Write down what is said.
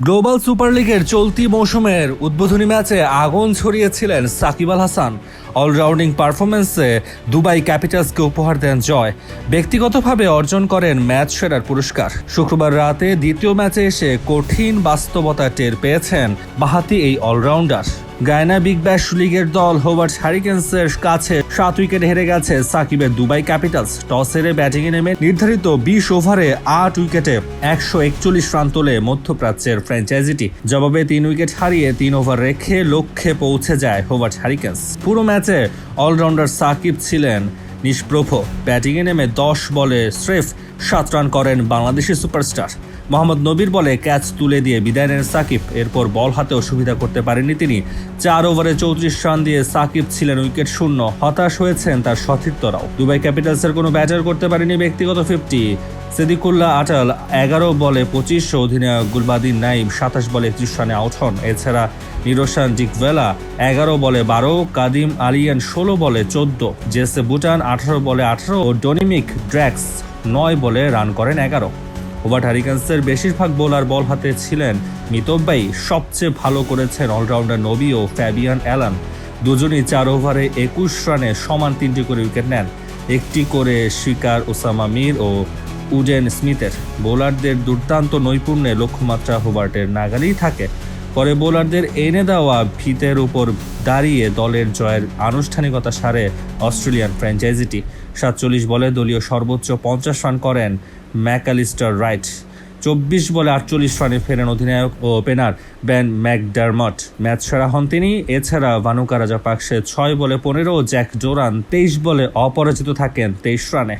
Global super লিগের চলতি মৌসুমের উদ্বোধনী ম্যাচে আগুন ছড়িয়েছিলেন সাকিব আল হাসান। অলরাউন্ডিং পারফরমেন্সে দুবাই ক্যাপিটালসকে উপহার দেন জয়। ব্যক্তিগতভাবে অর্জন করেন ম্যাচ সেরার পুরস্কার। শুক্রবার রাতে দ্বিতীয় ম্যাচে এসে কঠিন বাস্তবতা টের পেয়েছেন বাহাতি এই অলরাউন্ডার। গায়না বিগ ব্যাশ লিগের দল হোভার্ড হারিকেন্সের কাছে সাত উইকেট হেরে গেছে সাকিবের দুবাই ক্যাপিটালস। টস হেরে ব্যাটিংয়ে নেমে নির্ধারিত বিশ ওভারে আট উইকেটে একশো একচল্লিশ রান তোলে মধ্যপ্রাচ্যের ফ্র্যাঞ্চাইজিটি। জবাবে তিন উইকেট হারিয়ে তিন ওভার রেখে লক্ষ্যে পৌঁছে যায় হোভার্ড হারিকেন্স পুরো ম্যাচে অলরাউন্ডার সাকিব ছিলেন নিষ্প্রভ। ব্যাটিংয়ে নেমে দশ বলে স্রেফ, সাত রান করেন বাংলাদেশি সুপারস্টার। মোহাম্মদ নবীর বলে ক্যাচ তুলে দিয়ে বিদায় নেন সাকিব। এরপর বল হাতেও সুবিধা করতে পারেননি তিনি। চার ওভারে চৌত্রিশ রান দিয়ে সাকিব ছিলেন উইকেট শূন্য। হতাশ হয়েছেন তার সতীর্থরাও। দুবাই ক্যাপিটালসের কোনো ব্যাটার করতে পারেনি ব্যক্তিগত ফিফটি। সিদ্দিকুল্লাহ আটাল এগারো বলে পঁচিশ অধিনায়ক গুলবাদিন নাইম সাতাশ বলে একত্রিশ রানে আউট হন। এছাড়া নিরোশান জিকভেলা এগারো বলে বারো, কাদিম আলিয়ান ষোলো বলে চোদ্দ, জেসে বুটান আঠারো বলে আঠারো ও ডোনিমিক ড্র্যাক্স নয় বলে রান করেন এগারো। ওভার হারিকেন্সের বেশিরভাগ বোলার বল হাতে ছিলেন মিতব্যয়ী। সবচেয়ে ভালো করেছেন অলরাউন্ডার নবী ও ফ্যাবিয়ান অ্যালান। দুজনই চার ওভারে একুশ রানে সমান তিনটি করে উইকেট নেন। একটি করে শিকার ওসামা মির ও উডেন স্মিথের। বোলারদের দুর্দান্ত নৈপুণ্যে লক্ষ্যমাত্রা হোবার্টের নাগালেই থাকে। পরে বোলারদের এনে দেওয়া ভিতের উপর দাঁড়িয়ে দলের জয়ের আনুষ্ঠানিকতা সারে অস্ট্রেলিয়ান ফ্র্যাঞ্চাইজিটি। সাতচল্লিশ বলে দলীয় সর্বোচ্চ পঞ্চাশ রান করেন ম্যাকালিস্টার রাইট। চব্বিশ বলে আটচল্লিশ রানে ফেরেন অধিনায়ক ও ওপেনার ব্যান ম্যাকডারমট। ম্যাচ সেরা হন তিনি। এছাড়া ভানুকা রাজা পাকসে ছয় বলে পনেরো, জ্যাক জোরান তেইশ বলে অপরাজিত থাকেন তেইশ রানে।